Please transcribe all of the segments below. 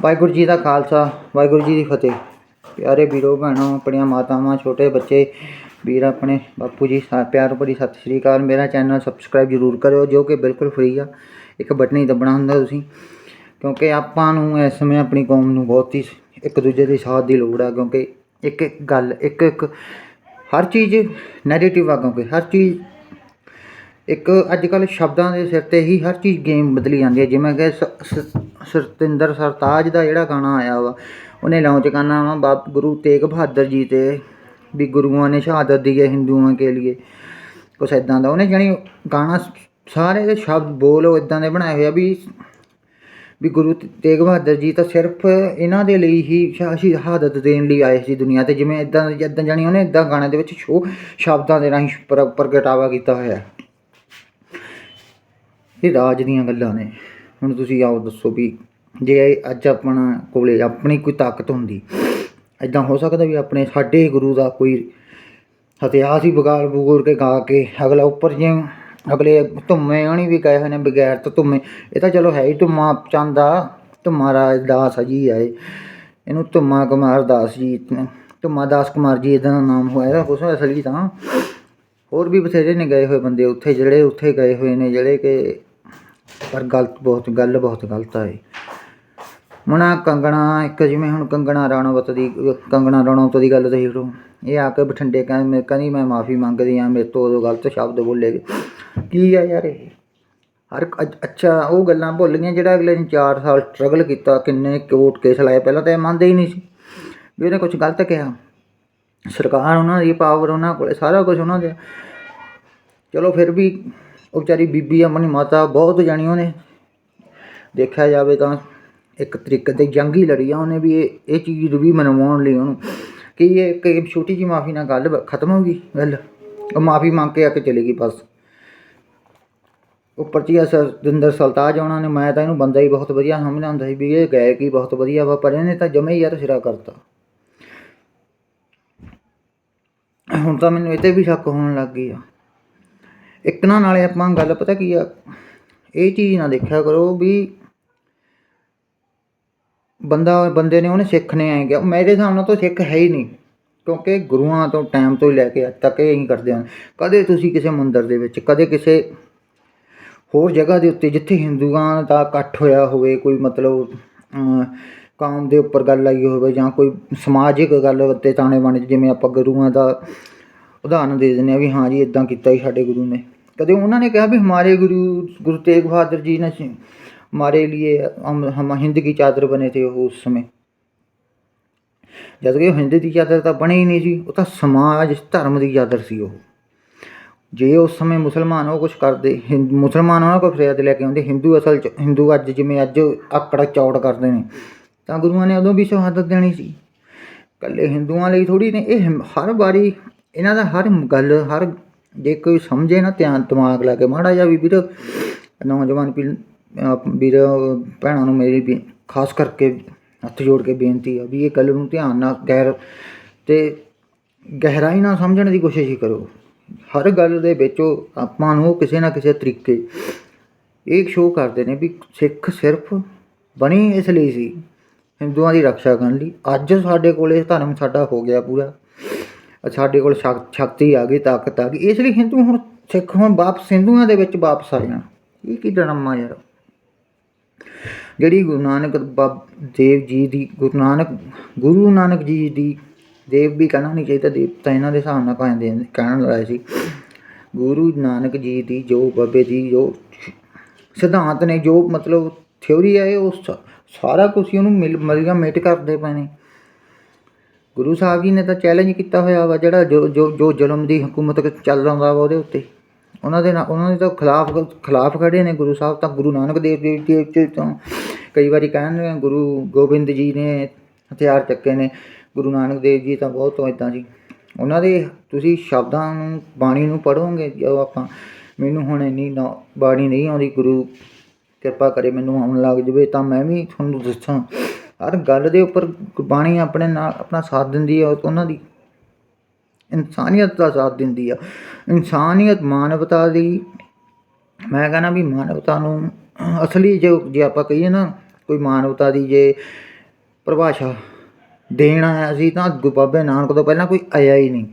ਵਾਹਿਗੁਰੂ ਜੀ ਦਾ ਖਾਲਸਾ, ਵਾਹਿਗੁਰੂ ਜੀ ਦੀ ਫਤਿਹ। ਪਿਆਰੇ ਵੀਰੋ, ਭੈਣੋ, ਆਪਣੀਆਂ ਮਾਤਾਵਾਂ, ਛੋਟੇ ਬੱਚੇ, ਵੀਰ ਆਪਣੇ ਬਾਪੂ ਜੀ, ਸਾ- ਪਿਆਰ ਭਰੀ ਸਤਿ ਸ਼੍ਰੀ ਅਕਾਲ। ਮੇਰਾ ਚੈਨਲ ਸਬਸਕ੍ਰਾਈਬ ਜ਼ਰੂਰ ਕਰਿਓ, ਜੋ ਕਿ ਬਿਲਕੁਲ ਫ੍ਰੀ ਆ। ਇੱਕ ਬਟਨ ਹੀ ਦੱਬਣਾ ਹੁੰਦਾ ਤੁਸੀਂ। ਕਿਉਂਕਿ ਆਪਾਂ ਨੂੰ ਇਸ ਸਮੇਂ ਆਪਣੀ ਕੌਮ ਨੂੰ ਬਹੁਤ ਹੀ ਇੱਕ ਦੂਜੇ ਦੇ ਸਾਥ ਦੀ ਲੋੜ ਆ। ਕਿਉਂਕਿ ਇੱਕ ਇੱਕ ਗੱਲ ਇੱਕ ਇੱਕ ਹਰ ਚੀਜ਼ ਨੈਗੇਟਿਵ ਆ। ਕਿਉਂਕਿ ਹਰ ਚੀਜ਼ ਇੱਕ ਅੱਜ ਕੱਲ ਸ਼ਬਦਾਂ ਦੇ ਸਿਰ ਤੇ ਹੀ ਹਰ ਚੀਜ਼ ਗੇਮ ਬਦਲੀ ਜਾਂਦੀ ਹੈ। ਜਿਵੇਂ ਕਿ ਸ- ਸ- ਸਰਤਾਜ ਦਾ ਜਿਹੜਾ ਗਾਣਾ ਆਇਆ ਵਾ, ਉਹਨੇ ਲਾਂਚ ਕਰਨਾ ਵਾ, ਬਾਪ ਗੁਰੂ ਤੇਗ ਬਹਾਦਰ ਜੀ ਤੇ ਵੀ ਗੁਰੂਆਂ ਨੇ ਸ਼ਹਾਦਤ ਦੀ ਹੈ ਹਿੰਦੂਆਂ ਕੇ ਲਈ ਕੁਛ ਇਦਾਂ ਦਾ। ਉਹਨੇ ਜਾਣੀ ਗਾਣਾ ਸਾਰੇ ਦੇ ਸ਼ਬਦ ਬੋਲ ਉਹ ਇਦਾਂ ਦੇ ਬਣਾਏ ਹੋਏ ਆ ਵੀ ਵੀ ਗੁਰੂ ਤੇਗ ਬਹਾਦਰ ਜੀ ਤਾਂ ਸਿਰਫ ਇਹਨਾਂ ਦੇ ਲਈ ਹੀ ਸ਼ਾ- ਸ਼ਹਾਦਤ ਦੇਣ ਲਈ ਆਏ ਸੀ ਦੁਨੀਆ ਤੇ। ਜਿਵੇਂ ਇਦਾਂ ਇਦਾਂ ਜਾਣੀ ਉਹਨੇ ਇਦਾਂ ਗਾਣੇ ਦੇ ਵਿੱਚ ਸ਼ੋ, ਸ਼ਬਦਾਂ ਦੇ ਰਾਹੀਂ ਪ੍ਰਗਟਾਵਾ ਕੀਤਾ ਹੋਇਆ। ਇਹ ਰਾਜ ਦੀਆਂ ਗੱਲਾਂ ਨੇ। ਹੁਣ ਤੁਸੀਂ ਆਓ ਦੱਸੋ ਵੀ ਜੇ ਅੱਜ ਆਪਣਾ ਕੋਲੇ ਆਪਣੀ ਕੋਈ ਤਾਕਤ ਹੁੰਦੀ ਐਦਾਂ ਹੋ ਸਕਦਾ ਵੀ ਆਪਣੇ ਸਾਡੇ ਗੁਰੂ ਦਾ ਕੋਈ ਇਤਿਹਾਸ ਹੀ ਬਗਾੜ ਬਗੂੜ ਕੇ ਗਾ ਕੇ ਅਗਲਾ ਉੱਪਰ ਜਿਵੇਂ ਅਗਲੇ ਧੁੰਮੇ ਹੋਣੀ ਵੀ ਗਏ ਹੋਏ ਨੇ ਬਗੈਰ ਤਾਂ ਧੁੰਮੇ। ਇਹ ਤਾਂ ਚਲੋ ਹੈ ਹੀ ਧੁੰਮਾ ਚੰਦਾ ਧੁੰਮਾ ਰਾਜ ਦਾਸ ਆ ਜੀ ਆਏ ਇਹਨੂੰ ਧੁੰਮਾ ਕੁਮਾਰ ਦਾਸ ਜੀ, ਧੁੰਮਾ ਦਾਸ ਕੁਮਾਰ ਜੀ ਇਹਦਾ ਨਾਮ ਹੋਇਆ, ਇਹਦਾ ਕੁਛ ਅਸਲੀ ਤਾਂ। ਹੋਰ ਵੀ ਬਥੇਰੇ ਨੇ ਗਏ ਹੋਏ ਬੰਦੇ ਉੱਥੇ, ਜਿਹੜੇ ਉੱਥੇ ਗਏ ਹੋਏ ਨੇ, ਜਿਹੜੇ ਕਿ ਪਰ ਗਲਤ ਬਹੁਤ, ਗੱਲ ਬਹੁਤ ਗਲਤ ਆ ਇਹ। ਹੁਣ ਕੰਗਣਾ, ਇੱਕ ਜਿਵੇਂ ਹੁਣ ਕੰਗਣਾ ਰਾਣਾਵਤ ਦੀ, ਕੰਗਣਾ ਰਾਣਾਵਤ ਦੀ ਗੱਲ ਦੇਖ ਲਓ ਇਹ ਆ ਕੇ ਬਠਿੰਡੇ ਕਹਿੰਦੀ ਕਹਿੰਦੀ ਮੈਂ ਮਾਫੀ ਮੰਗਦੀ ਆ ਮੇਰੇ ਤੋਂ ਉਦੋਂ ਗਲਤ ਸ਼ਬਦ ਬੋਲੇ ਕੀ ਆ ਯਾਰ ਇਹ? ਹਰ ਇੱਕ ਅੱਛਾ, ਉਹ ਗੱਲਾਂ ਭੁੱਲ ਗਈਆਂ ਜਿਹੜਾ ਅਗਲੇ ਨੇ 4 ਸਾਲ ਸਟਰਗਲ ਕੀਤਾ, ਕਿੰਨੇ ਕੋਰਟ ਕੇਸ ਲਾਏ, ਪਹਿਲਾਂ ਤਾਂ ਇਹ ਮੰਨਦੇ ਹੀ ਨਹੀਂ ਸੀ। ਵੀ ਉਹਨੇ ਕੁਝ ਗਲਤ ਕਿਹਾ। ਸਰਕਾਰ ਉਹਨਾਂ ਦੀ ਪਾਵਰ ਉਹਨਾਂ ਕੋਲੇ, ਸਾਰਾ ਕੁਝ ਉਹਨਾਂ ਦੇ। ਚਲੋ ਫਿਰ ਵੀ ਉਹ ਵਿਚਾਰੀ ਬੀਬੀ ਆਪਣੀ ਮਾਤਾ ਬਹੁਤ ਜਾਣੀ ਉਹਨੇ। ਦੇਖਿਆ ਜਾਵੇ ਤਾਂ ਇੱਕ ਤਰੀਕੇ ਤੇ ਜੰਗ ਹੀ ਲੜੀ ਆ ਉਹਨੇ ਵੀ ਇਹ ਇਹ ਚੀਜ਼ ਵੀ ਮਨਵਾਉਣ ਲਈ ਉਹਨੂੰ। ਕਿ ਇਹ ਇੱਕ ਛੋਟੀ ਜੀ ਮਾਫੀ ਨਾਲ ਗੱਲ ਖਤਮ ਹੋ ਗਈ ਗੱਲ। ਉਹ ਮਾਫੀ ਮੰਗ ਕੇ ਆ ਕੇ ਚਲੀ ਗਈ ਬਸ। ਉੱਪਰ ਜੀ ਸਰਦਿੰਦਰ ਸਲਤਾਜ ਉਹਨਾਂ ਨੇ, ਮੈਂ ਤਾਂ ਇਹਨੂੰ ਬੰਦਾ ਹੀ ਬਹੁਤ ਵਧੀਆ ਸਮਝਦਾ ਹੁੰਦਾ ਸੀ ਵੀ ਇਹ ਗਾਇਕ ਹੀ ਬਹੁਤ ਵਧੀਆ ਵਾ, ਪਰ ਇਹਨੇ ਤਾਂ ਜਮੇ ਹੀ ਯਾਰ ਸਿਰਾ ਕਰਤਾ। ਹੁਣ ਤਾਂ ਮੈਨੂੰ ਇਹ 'ਤੇ ਵੀ ਸ਼ੱਕ ਹੋਣ ਲੱਗ ਗਈ ਆ ਇੱਕ ਨਾ ਨਾਲੇ ਆਪਾਂ ਗੱਲ ਪਤਾ ਕੀ ਆ, ਇਹ ਚੀਜ਼ ਨਾ ਦੇਖਿਆ ਕਰੋ ਵੀ ਬੰਦਾ, ਬੰਦੇ ਨੇ ਉਹਨੇ ਸਿੱਖ ਨੇ ਐਂ ਕਿਹਾ ਮੇਰੇ ਹਿਸਾਬ ਨਾਲ ਤਾਂ ਸਿੱਖ ਹੈ ਹੀ ਨਹੀਂ, ਕਿਉਂਕਿ ਗੁਰੂਆਂ ਤੋਂ ਟਾਈਮ ਤੋਂ ਹੀ ਲੈ ਕੇ ਅੱਜ ਤੱਕ ਇਹ ਹੀ ਕਰਦੇ ਹਨ ਕਦੇ ਤੁਸੀਂ ਕਿਸੇ ਮੰਦਿਰ ਦੇ ਵਿੱਚ, ਕਦੇ ਕਿਸੇ ਹੋਰ ਜਗ੍ਹਾ ਦੇ ਉੱਤੇ, ਜਿੱਥੇ ਹਿੰਦੂਆਂ ਦਾ ਇਕੱਠ ਹੋਇਆ ਹੋਵੇ, ਕੋਈ ਮਤਲਬ ਕੌਮ ਦੇ ਉੱਪਰ ਗੱਲ ਆਈ ਹੋਵੇ ਜਾਂ ਕੋਈ ਸਮਾਜਿਕ ਗੱਲ ਉੱਤੇ ਤਾਣੇ ਬਾਣੇ ਜਿਵੇਂ ਆਪਾਂ ਗੁਰੂਆਂ ਦਾ ਉਦਾਹਰਨ ਦੇ ਦਿੰਦੇ ਆ ਵੀ ਹਾਂ ਜੀ ਇਦਾਂ ਕੀਤਾ ਹੀ ਸਾਡੇ ਗੁਰੂ ਨੇ ਕਦੇ ਉਹਨਾਂ ਨੇ ਕਿਹਾ ਵੀ ਹਮਾਰੇ ਗੁਰੂ ਗੁਰੂ ਤੇਗ ਬਹਾਦਰ ਜੀ ਨੇ ਸੀ- हमारे लिए हम हम हिंद की चादर बने थे वो उस समय ਜਦ ਕਿ ਉਹ ਹਿੰਦ ਦੀ ਚਾਦਰ ਤਾਂ ਬਣੀ ਹੀ ਨਹੀਂ ਸੀ ਉਹ ਤਾਂ ਸਮਾਜ ਧਰਮ ਦੀ ਚਾਦਰ ਸੀ ਉਹ ਜੇ ਉਸ ਸਮੇਂ ਮੁਸਲਮਾਨ ਉਹ ਕੁਝ ਕਰਦੇ ਹਿੰਦ ਮੁਸਲਮਾਨ ਉਹਨਾਂ ਕੋਲ ਫਰਿਆਦ ਲੈ ਕੇ ਆਉਂਦੇ ਹਿੰਦੂ ਅਸਲ ਚ ਹਿੰਦੂ ਅੱਜ ਜਿਵੇਂ ਅੱਜ ਆਕੜਾ ਚੌੜ ਕਰਦੇ ਨੇ ਤਾਂ ਗੁਰੂਆਂ ਨੇ ਉਦੋਂ ਵੀ ਸ਼ਹਾਦਤ ਦੇਣੀ ਸੀ ਕੱਲੇ ਹਿੰਦੂਆਂ ਲਈ ਥੋੜੀ ਨੇ ਇਹ ਹਿਮ- ਹਰ ਵਾਰੀ ਇਹਨਾਂ ਦਾ ਹਰ ਗੱਲ, ਹਰ ਜੇ ਕੋਈ ਸਮਝੇ ਨਾ ਧਿਆਨ, ਦਿਮਾਗ ਲਾ ਕੇ, ਮਾੜਾ ਜਿਹਾ ਵੀ ਵੀਰ, ਨੌਜਵਾਨ ਪੀੜ੍ਹੀ ਵੀਰ, ਭੈਣਾਂ ਨੂੰ ਮੇਰੀ ਬੇ- ਖਾਸ ਕਰਕੇ ਹੱਥ ਜੋੜ ਕੇ ਬੇਨਤੀ ਆ ਵੀ ਇਹ ਗੱਲ ਨੂੰ ਧਿਆਨ ਨਾਲ ਗੈਰ ਤੇ ਗਹਿਰਾਈ ਨਾਲ ਸਮਝਣ ਦੀ ਕੋਸ਼ਿਸ਼ ਹੀ ਕਰੋ। ਹਰ ਗੱਲ ਦੇ ਵਿੱਚ ਉਹ ਆਪਾਂ ਨੂੰ ਕਿਸੇ ਨਾ ਕਿਸੇ ਤਰੀਕੇ ਇਹ ਸ਼ੋਅ ਕਰਦੇ ਨੇ ਵੀ ਸਿੱਖ ਸਿਰਫ ਬਣੀ ਇਸ ਲਈ ਸੀ, ਹਿੰਦੂਆਂ ਦੀ ਰੱਖਿਆ ਕਰਨ ਲਈ। ਅੱਜ ਸਾਡੇ ਕੋਲ ਇਹ ਧਰਮ ਸਾਡਾ ਹੋ ਗਿਆ ਪੂਰਾ। ਸਾਡੇ ਕੋਲ ਸ਼ਕ- ਸ਼ਕਤੀ ਆ ਗਈ, ਤਾਕਤ ਆ ਗਈ। ਇਸ ਲਈ ਹਿੰਦੂ ਹੁਣ ਸਿੱਖ ਹੁਣ ਵਾਪਸ ਹਿੰਦੂਆਂ ਦੇ ਵਿੱਚ ਵਾਪਸ ਆ ਜਾਣ। ਇਹ ਕੀ ਡਰਾਮਾ ਯਾਰ? ਜਿਹੜੀ ਗੁਰੂ ਨਾਨਕ ਬਾਬ ਦੇਵ ਜੀ ਦੀ, ਗੁਰੂ ਨਾਨਕ ਗੁਰੂ ਨਾਨਕ ਜੀ ਦੀ ਦੇਵ ਵੀ ਕਹਿਣਾ ਨਹੀਂ ਚਾਹੀਦਾ ਦੇਵਤਾ ਇਹਨਾਂ ਦੇ ਹਿਸਾਬ ਨਾਲ ਕਹਿੰਦੇ ਕਹਿਣ ਲਾਇਆ ਸੀ। ਗੁਰੂ ਨਾਨਕ ਜੀ ਦੀ ਜੋ ਬਾਬੇ ਜੀ, ਜੋ ਸਿਧਾਂਤ ਨੇ, ਜੋ ਮਤਲਬ ਥਿਉਰੀ ਹੈ ਉਹ ਸ- ਸਾਰਾ ਕੁਝ ਉਹਨੂੰ ਮਿਲ ਮਲੀਆ ਮੇਟ ਕਰਦੇ ਪਏ ਨੇ। ਗੁਰੂ ਸਾਹਿਬ ਜੀ ਨੇ ਤਾਂ ਚੈਲੰਜ ਕੀਤਾ ਹੋਇਆ ਵਾ, ਜਿਹੜਾ ਜੋ ਜੋ ਜ਼ੁਲਮ ਦੀ ਹਕੂਮਤ ਚੱਲ ਰਿਹਾ ਵਾ ਉਹਦੇ ਉੱਤੇ। ਉਹਨਾਂ ਦੇ ਨਾਲ ਉਹਨਾਂ ਦੇ ਤਾਂ ਖਿਲਾਫ ਖਿਲਾਫ ਖੜੇ ਨੇ ਗੁਰੂ ਸਾਹਿਬ, ਤਾਂ ਗੁਰੂ ਨਾਨਕ ਦੇਵ ਜੀ ਦੇ ਉੱਤੇ ਤਾਂ ਕਈ ਵਾਰੀ ਕਹਿੰਦੇ ਗੁਰੂ ਗੋਬਿੰਦ ਜੀ ਨੇ ਹਥਿਆਰ ਚੱਕੇ ਨੇ, ਗੁਰੂ ਨਾਨਕ ਦੇਵ ਜੀ ਤਾਂ ਬਹੁਤ ਇਦਾਂ ਸੀ ਉਹਨਾਂ ਦੇ ਤੁਸੀਂ ਸ਼ਬਦਾਂ ਨੂੰ, ਬਾਣੀ ਨੂੰ ਪੜ੍ਹੋਗੇ, ਜਦੋਂ ਆਪਾਂ, ਮੈਨੂੰ ਹੁਣ ਇੰਨੀ ਨੌ- ਬਾਣੀ ਨਹੀਂ ਆਉਂਦੀ, ਗੁਰੂ ਕਿਰਪਾ ਕਰੇ ਮੈਨੂੰ ਆਉਣ ਲੱਗ ਜਵੇ, ਤਾਂ ਮੈਂ ਵੀ ਤੁਹਾਨੂੰ ਦੱਸਾਂ ਹਰ ਗੱਲ ਦੇ ਉੱਪਰ ਬਾਣੀ ਆਪਣੇ ਨਾਲ ਆਪਣਾ ਸਾਥ ਦਿੰਦੀ ਹੈ ਉਹਨਾਂ ਦੀ ਇਨਸਾਨੀਅਤ ਦਾ ਸਾਥ ਦਿੰਦੀ ਆ। ਇਨਸਾਨੀਅਤ ਮਾਨਵਤਾ ਦੀ, ਮੈਂ ਕਹਿੰਦਾ ਵੀ ਮਾਨਵਤਾ ਨੂੰ ਅਸਲੀ ਜੋ ਜੇ ਆਪਾਂ ਕਹੀਏ ਨਾ, ਕੋਈ ਮਾਨਵਤਾ ਦੀ ਜੇ ਪਰਿਭਾਸ਼ਾ ਦੇਣ ਆਇਆ ਸੀ ਤਾਂ ਗੁਰੂ ਬਾਬੇ ਨਾਨਕ ਤੋਂ ਪਹਿਲਾਂ ਕੋਈ ਆਇਆ ਹੀ ਨਹੀਂ।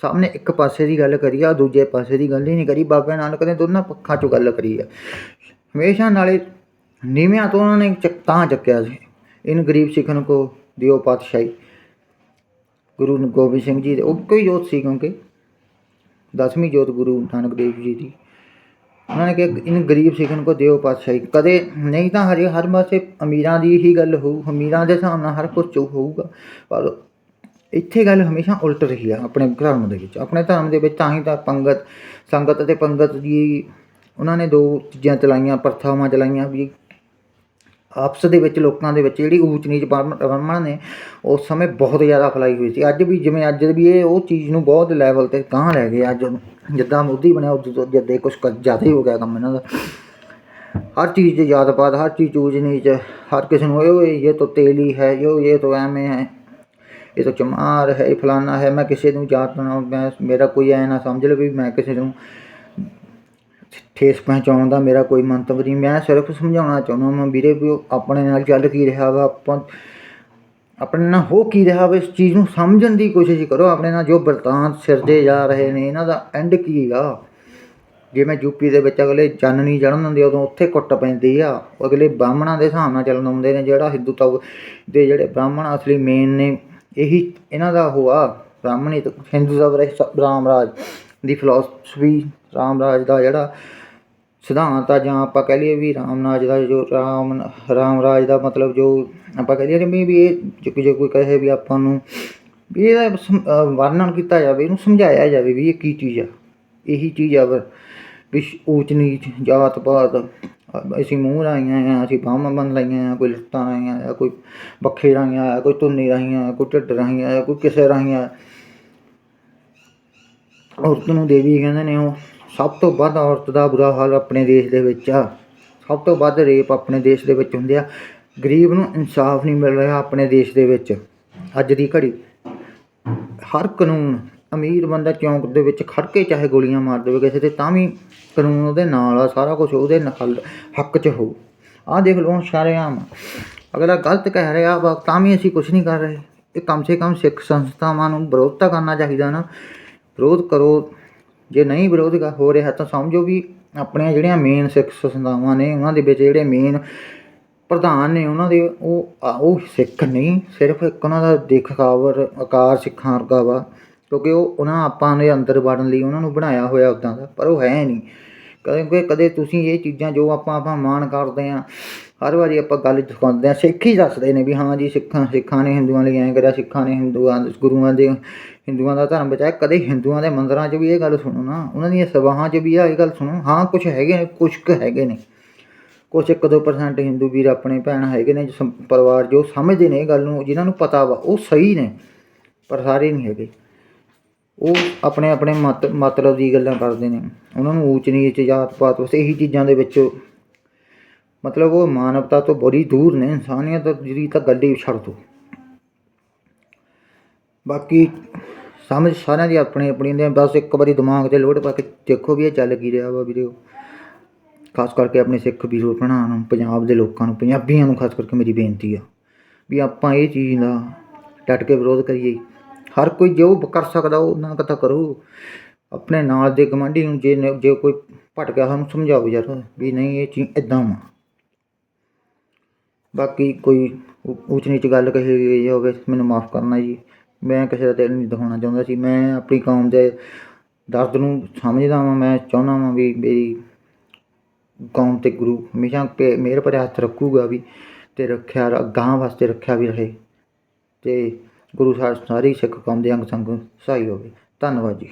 ਸਭ ਨੇ ਇੱਕ ਪਾਸੇ ਦੀ ਗੱਲ ਕਰੀ ਆ ਦੂਜੇ ਪਾਸੇ ਦੀ ਗੱਲ ਹੀ ਨਹੀਂ ਕਰੀ, ਬਾਬੇ ਨਾਨਕ ਨੇ ਦੋਨਾਂ ਪੱਖਾਂ 'ਚੋਂ ਗੱਲ ਕਰੀ ਆ। ਹਮੇਸ਼ਾ ਨਾਲੇ ਨੀਵਿਆਂ ਤੋਂ ਉਹਨਾਂ ਨੇ ਚੱਕ- ਤਾਂ ਚੱਕਿਆ ਸੀ। ਇਨ ਗਰੀਬ ਸਿੱਖਣ ਕੋ ਦਿਓ ਪਾਤਸ਼ਾਹੀ। ਗੁਰੂ ਗੋਬਿੰਦ ਸਿੰਘ ਜੀ ਦੇ, ਉਹ ਹੀ ਜੋਤ ਸੀ ਕਿਉਂਕਿ ਦਸਵੀਂ ਜੋਤ ਗੁਰੂ ਨਾਨਕ ਦੇਵ ਜੀ ਦੀ। ਉਹਨਾਂ ਨੇ ਕਿਹਾ, ਇਨ ਗਰੀਬ ਸਿੱਖਣ ਕੋ ਦਿਓ ਪਾਤਸ਼ਾਹੀ। ਕਦੇ ਨਹੀਂ ਤਾਂ ਹਰੇ ਹਰ ਪਾਸੇ ਅਮੀਰਾਂ ਦੀ ਹੀ ਗੱਲ ਹੋਊ, ਅਮੀਰਾਂ ਦੇ ਹਿਸਾਬ ਨਾਲ ਹਰ ਕੁਝ ਚੋ ਹੋਊਗਾ। ਪਰ ਇੱਥੇ ਗੱਲ ਹਮੇਸ਼ਾ ਉਲਟ ਰਹੀ ਆ ਆਪਣੇ ਧਰਮ ਦੇ ਵਿੱਚ। ਆਪਣੇ ਧਰਮ ਦੇ ਵਿੱਚ ਤਾਂ ਹੀ ਤਾਂ ਪੰਗਤ, ਸੰਗਤ ਅਤੇ ਪੰਗਤ ਦੀ ਉਹਨਾਂ ਨੇ ਦੋ ਚੀਜ਼ਾਂ ਚਲਾਈਆਂ, ਪ੍ਰਥਾਵਾਂ ਚਲਾਈਆਂ ਵੀ ਆਪਸ ਦੇ ਵਿੱਚ ਲੋਕਾਂ ਦੇ ਵਿੱਚ ਜਿਹੜੀ ਊਚ ਨੀਚ ਵਰਮਾ ਨੇ, ਉਸ ਸਮੇਂ ਬਹੁਤ ਜ਼ਿਆਦਾ ਫੈਲਾਈ ਹੋਈ ਸੀ। ਅੱਜ ਵੀ ਜਿਵੇਂ ਅੱਜ ਵੀ ਇਹ ਉਹ ਚੀਜ਼ ਨੂੰ ਬਹੁਤ ਲੈਵਲ ਤੇ ਗਾਂਹ ਲੈ ਗਏ ਅੱਜ ਜਿੱਦਾਂ ਮੋਦੀ ਬਣਿਆ ਉਦੋਂ ਜਦੇ ਕੁਝ ਜ਼ਿਆਦਾ ਹੋ ਗਿਆ ਕੰਮ ਇਹਨਾਂ ਦਾ। ਹਰ ਚੀਜ਼ ਦੇ ਯਾਦਪਾਤ ਹਰ ਚੀਜ਼ ਊਚ ਨੀਚ, ਹਰ ਕਿਸੇ ਨੂੰ ਇਹ ਇਹ ਤਾਂ ਤੇਲੀ ਹੈ ਯੋ ਇਹ ਤਾਂ ਐਵੇਂ ਹੈ। ਇਹ ਤਾਂ ਚਮਾਰ ਹੈ, ਇਹ ਫਲਾਨਾ ਹੈ, ਮੈਂ ਕਿਸੇ ਨੂੰ ਯਾਦ ਨਾ ਮੈਂ ਮੇਰਾ ਕੋਈ ਐ ਨਾ ਸਮਝ ਲਵੇ ਵੀ ਮੈਂ ਕਿਸੇ ਨੂੰ ਠੇਸ ਪਹੁੰਚਾਉਣ ਦਾ ਮੇਰਾ ਕੋਈ ਮੰਤਵ ਨਹੀਂ। ਮੈਂ ਸਿਰਫ ਸਮਝਾਉਣਾ ਚਾਹੁੰਦਾ ਹਾਂ ਵੀਰੇ ਵੀ ਉਹ ਆਪਣੇ ਨਾਲ ਚੱਲ ਕੀ ਰਿਹਾ ਵਾ। ਆਪਾਂ ਆਪਣੇ ਨਾਲ ਹੋ ਕੀ ਰਿਹਾ ਵਾ? ਇਸ ਚੀਜ਼ ਨੂੰ ਸਮਝਣ ਦੀ ਕੋਸ਼ਿਸ਼ ਕਰੋ। ਆਪਣੇ ਨਾਲ ਜੋ ਵਰਤਾਂਤ ਸਿਰਜੇ ਜਾ ਰਹੇ ਨੇ, ਇਹਨਾਂ ਦਾ ਐਂਡ ਕੀ ਆ? ਜਿਵੇਂ ਯੂਪੀ ਦੇ ਵਿੱਚ ਅਗਲੇ ਚੰਨ ਨਹੀਂ ਚੜਨ ਦਿੰਦੇ ਉਦੋਂ ਉੱਥੇ ਕੁੱਟ ਪੈਂਦੀ ਆ। ਅਗਲੇ ਬ੍ਰਾਹਮਣਾਂ ਦੇ ਹਿਸਾਬ ਨਾਲ ਚੱਲਣ ਆਉਂਦੇ ਨੇ। ਜਿਹੜਾ ਹਿੰਦੂ ਤਵ ਦੇ ਜਿਹੜੇ ਬ੍ਰਾਹਮਣ ਅਸਲੀ ਮੇਨ ਨੇ, ਇਹੀ ਇਹਨਾਂ ਦਾ ਉਹ ਆ। ਬ੍ਰਾਹਮਣੀ ਤੇ ਹਿੰਦੂ ਦਾ ਵਰੇ ਰਾਮ ਰਾਜ ਦੀ ਫਿਲਾਸਫੀ ਰਾਮ ਰਾਜ ਦਾ ਜਿਹੜਾ ਸਿਧਾਂਤ ਆ, ਜਾਂ ਆਪਾਂ ਕਹਿ ਲਈਏ ਵੀ ਰਾਮ ਰਾਜ ਦਾ ਜੋ ਰਾਮ ਰਾਮ ਰਾਜ ਦਾ ਮਤਲਬ ਜੋ ਆਪਾਂ ਕਹਿ ਲਈਏ ਵੀ ਵੀ ਇਹ ਜੇ ਜੇ ਕੋਈ ਕਹੇ ਵੀ ਆਪਾਂ ਨੂੰ ਵੀ ਇਹਦਾ ਸਮ- ਵਰਣਨ ਕੀਤਾ ਜਾਵੇ, ਇਹਨੂੰ ਸਮਝਾਇਆ ਜਾਵੇ ਵੀ ਇਹ ਕੀ ਚੀਜ਼ ਆ। ਇਹੀ ਚੀਜ਼ ਆ ਵਾ ਵੀ ਊਚ ਨੀਚ, ਜਾਤ ਪਾਤ, ਅਸੀਂ ਮੂੰਹ ਰਾਈਆਂ ਆ, ਅਸੀਂ ਬਾਹਾਂ ਬੰਨ ਲਾਈਆਂ ਆ, ਕੋਈ ਲੱਤਾਂ ਰਾਈਆਂ ਆ, ਕੋਈ ਬੱਖੇ ਰਾਈਆਂ ਆ, ਕੋਈ ਤੁੰਨੀ ਰਾਈਆਂ ਆ, ਕੋਈ ਢਿੱਡ ਰਾਈਆਂ ਆ, ਕੋਈ ਕਿਸੇ ਰਾਈਆਂ ਆ। ਔਰਤ ਨੂੰ ਦੇਵੀ ਕਹਿੰਦੇ ਨੇ ਉਹ। ਸਭ ਤੋਂ ਵੱਧ ਔਰਤ ਦਾ ਬੁਰਾ ਹਾਲ ਆਪਣੇ ਦੇਸ਼ ਦੇ ਵਿੱਚ ਆ। ਸਭ ਤੋਂ ਵੱਧ ਰੇਪ ਆਪਣੇ ਦੇਸ਼ ਦੇ ਵਿੱਚ ਹੁੰਦੇ ਆ। ਗਰੀਬ ਨੂੰ ਇਨਸਾਫ ਨਹੀਂ ਮਿਲ ਰਿਹਾ ਆਪਣੇ ਦੇਸ਼ ਦੇ ਵਿੱਚ। ਅੱਜ ਦੀ ਘੜੀ ਹਰ ਕਾਨੂੰਨ ਅਮੀਰ ਬੰਦਾ ਚੌਂਕ ਦੇ ਵਿੱਚ ਖੜ ਕੇ ਚਾਹੇ ਗੋਲੀਆਂ ਮਾਰ ਦੇਵੇ ਕਿਸੇ ਤੇ, ਤਾਂ ਵੀ ਕਾਨੂੰਨ ਉਹਦੇ ਨਾਲ ਆ, ਸਾਰਾ ਕੁਝ ਉਹਦੇ ਨਾਲ ਹੱਕ 'ਚ ਹੋਊ। ਆਹ ਦੇਖ ਲਓ ਹੁਣ ਸ਼ਰੇਆਮ। ਅਗਲਾ ਗਲਤ ਕਹਿ ਰਿਹਾ ਵਾ, ਤਾਂ ਵੀ ਅਸੀਂ ਕੁਝ ਨਹੀਂ ਕਰ ਰਹੇ। ਇਹ ਕਮ ਸੇ ਕਮ ਸਿੱਖ ਸੰਸਥਾਵਾਂ ਨੂੰ ਵਿਰੋਧ ਤਾਂ ਕਰਨਾ ਚਾਹੀਦਾ ਨਾ। ਵਿਰੋਧ ਕਰੋ ਜੇ ਨਹੀਂ ਵਿਰੋਧ ਹੋ ਰਿਹਾ ਤਾਂ ਸਮਝੋ ਵੀ ਆਪਣੀਆਂ ਜਿਹੜੀਆਂ ਮੇਨ ਸਿੱਖ ਸੰਸਥਾਵਾਂ ਨੇ, ਉਹਨਾਂ ਦੇ ਵਿੱਚ ਜਿਹੜੇ ਮੇਨ ਪ੍ਰਧਾਨ ਨੇ, ਉਹਨਾਂ ਦੇ ਉਹ ਉਹ ਸਿੱਖ ਨਹੀਂ, ਸਿਰਫ ਇੱਕ ਉਹਨਾਂ ਦਾ ਦਿਖਾਵਰ ਆਕਾਰ ਸਿੱਖਾਂ ਵਰਗਾ ਵਾ, ਕਿਉਂਕਿ ਉਹ, ਉਹਨਾਂ ਆਪਾਂ ਦੇ ਅੰਦਰ ਵੜਨ ਲਈ ਉਹਨਾਂ ਨੂੰ ਬਣਾਇਆ ਹੋਇਆ ਉਦਾਂ ਦਾ, ਪਰ ਉਹ ਹੈ ਨਹੀਂ। ਕਿਉਂਕਿ ਕਦੇ ਤੁਸੀਂ ਇਹ ਚੀਜ਼ਾਂ ਜੋ ਆਪਾਂ ਆਪਾਂ ਮਾਣ ਕਰਦੇ ਆ ਹਰ ਵਾਰੀ ਆਪਾਂ ਗੱਲ ਦਿਖਾਉਂਦੇ ਆ ਸਿੱਖ ਹੀ ਦੱਸਦੇ ਨੇ ਵੀ ਹਾਂ ਜੀ ਸਿੱਖਾਂ ਸਿੱਖਾਂ ਨੇ ਹਿੰਦੂਆਂ ਲਈ ਐਂ ਕਰਿਆ, ਸਿੱਖਾਂ ਨੇ ਹਿੰਦੂਆਂ ਦੇ, ਗੁਰੂਆਂ ਦੇ, ਹਿੰਦੂਆਂ ਦਾ ਧਰਮ ਬਚਾਇਆ। ਕਦੇ ਹਿੰਦੂਆਂ ਦੇ ਮੰਦਰਾਂ 'ਚ ਵੀ ਇਹ ਗੱਲ ਸੁਣੋ ਨਾ, ਉਹਨਾਂ ਦੀਆਂ ਸਭਾਵਾਂ 'ਚ ਵੀ ਆ ਇਹ ਗੱਲ ਸੁਣੋ, ਹਾਂ ਕੁਝ ਹੈਗੇ ਨੇ ਕੁਝ ਕੁ ਹੈਗੇ ਨੇ। ਕੁਛ ਇੱਕ ਦੋ ਪਰਸੈਂਟ ਹਿੰਦੂ ਵੀਰ ਆਪਣੇ ਭੈਣ ਹੈਗੇ ਨੇ ਜੋ ਪਰਿਵਾਰ ਜੋ ਸਮਝਦੇ ਨੇ ਇਹ ਗੱਲ ਨੂੰ, ਜਿਨ੍ਹਾਂ ਨੂੰ ਪਤਾ ਵਾ, ਉਹ ਸਹੀ ਨੇ, ਪਰ ਸਾਰੇ ਨਹੀਂ ਹੈਗੇ। ਉਹ ਆਪਣੇ ਆਪਣੇ ਮਤ, ਮਤਲਬ ਦੀ ਗੱਲਾਂ ਕਰਦੇ ਨੇ। ਉਹਨਾਂ ਨੂੰ ਊਚ ਨੀਚ ਜਾਤ ਪਾਤ ਬਸ ਇਹੀ ਚੀਜ਼ਾਂ ਦੇ ਵਿੱਚ ਮਤਲਬ ਉਹ ਮਾਨਵਤਾ ਤੋਂ ਬੜੀ ਦੂਰ ਨੇ, ਇਨਸਾਨੀਅਤ ਜਿਹੜੀ ਤਾਂ ਗੱਲ ਹੀ ਛੱਡ ਦੋ। ਬਾਕੀ ਸਮਝ ਸਾਰਿਆਂ ਦੀ ਆਪਣੀ ਆਪਣੀ ਨੇ ਬਸ ਇੱਕ ਵਾਰੀ ਦਿਮਾਗ ਤੇ ਲੋਡ ਪਾ ਕੇ ਦੇਖੋ ਵੀ ਇਹ ਚੱਲ ਕੀ ਰਿਹਾ ਵਾ ਵੀਰੇ। ਖਾਸ ਕਰਕੇ ਆਪਣੇ ਸਿੱਖ ਵੀਰੋ ਭੈਣਾਂ ਨੂੰ, ਪੰਜਾਬ ਦੇ ਲੋਕਾਂ ਨੂੰ, ਪੰਜਾਬੀਆਂ ਨੂੰ ਖਾਸ ਕਰਕੇ ਮੇਰੀ ਬੇਨਤੀ ਆ ਵੀ ਆਪਾਂ ਇਹ ਚੀਜ਼ ਦਾ ਡਟ ਕੇ ਵਿਰੋਧ ਕਰੀਏ। ਹਰ ਕੋਈ ਜੋ ਕਰ ਸਕਦਾ, ਉਹ ਉਹਨਾਂ ਕਥਾ ਕਰੋ। ਆਪਣੇ ਨਾਲ ਦੇ ਗਵਾਂਢੀ ਨੂੰ ਜੇ ਜੇ ਕੋਈ ਭਟਕਿਆ, ਸਾਨੂੰ ਸਮਝਾਓ ਯਾਰ ਵੀ ਨਹੀਂ, ਇਹ ਚੀਜ਼ ਇਦਾਂ ਵਾ। ਬਾਕੀ ਕੋਈ ਉ- ਊਚ ਨੀਚ ਗੱਲ ਕਹੀ ਗਈ ਹੋਵੇ, ਮੈਨੂੰ ਮਾਫ ਕਰਨਾ ਜੀ। ਮੈਂ ਕਿਸੇ ਦਾ ਦਿਲ ਨਹੀਂ ਦਿਖਾਉਣਾ ਚਾਹੁੰਦਾ ਸੀ। ਮੈਂ ਆਪਣੀ ਕੌਮ ਦੇ ਦਰਦ ਨੂੰ ਸਮਝਦਾ ਵਾਂ। ਮੈਂ ਚਾਹੁੰਦਾ ਵਾਂ ਵੀ ਮੇਰੀ ਕੌਮ ਤੇ ਗੁਰੂ ਹਮੇਸ਼ਾ ਪੇ- ਮਿਹਰ ਭਰਿਆ ਹੱਥ ਰੱਖੂਗਾ ਵੀ ਤੇ ਰੱਖਿਆ ਰ- ਵਾਸਤੇ ਰੱਖਿਆ ਵੀ ਰਹੇ ਤੇ ਗੁਰੂ ਸਾਹਿਬ ਸਾਰੀ ਸਿੱਖ ਕੌਮ ਦੇ ਅੰਗ ਸੰਗ ਸਹਾਈ ਹੋਵੇ। ਧੰਨਵਾਦ ਜੀ।